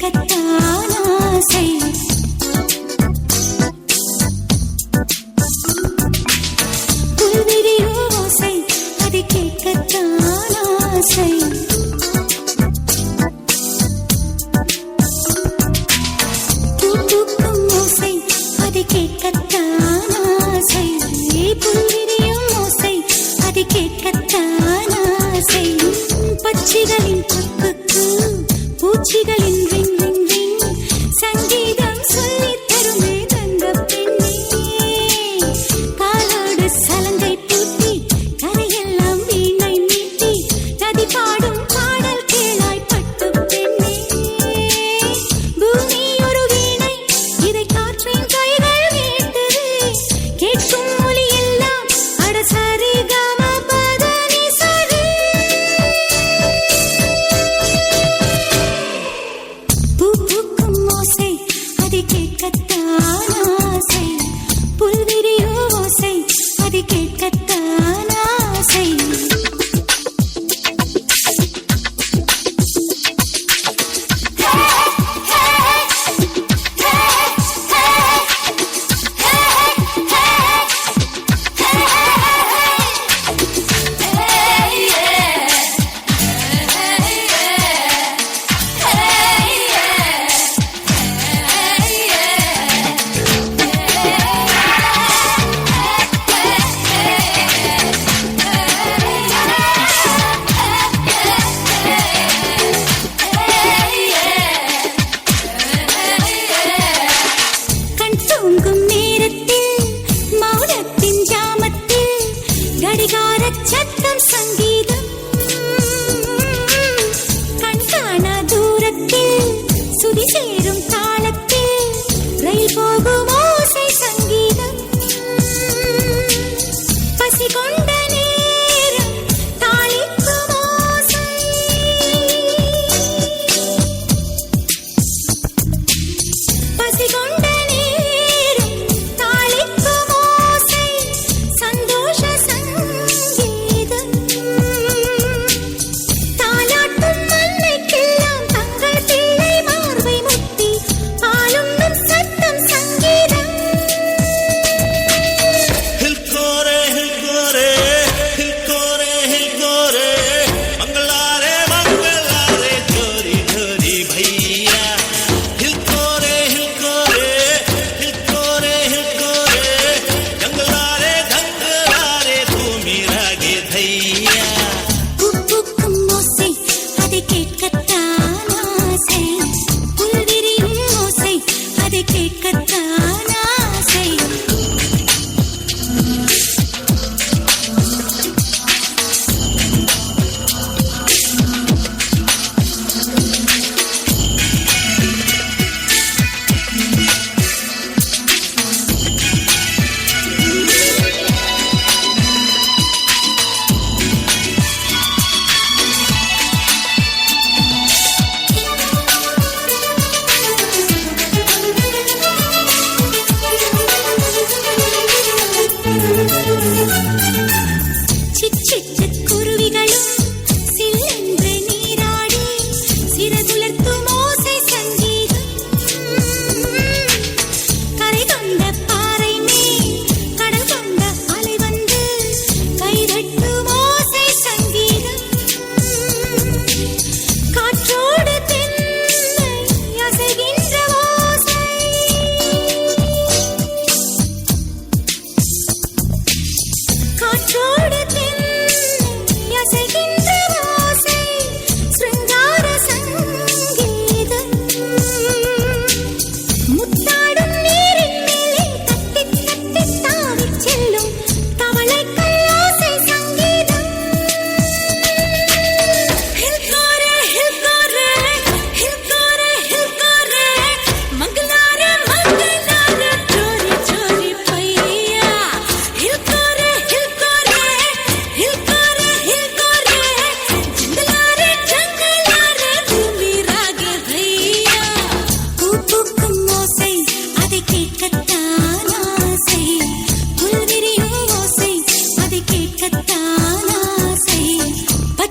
கத்தானாசை புல்விரி ரோசை அது கேட்கத்தானாசை தூக்கும் ஓசை அது கேட்கத்தானாசை புல்விரியும் ஓசை அது கேட்கத்தானாசை பச்சிகளின் கொக்கு பூச்சிகளின்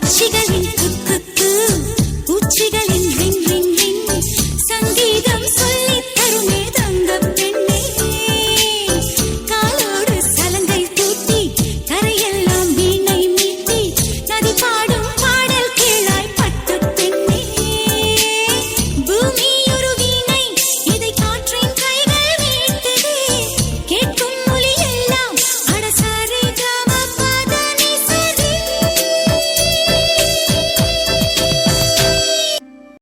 시간.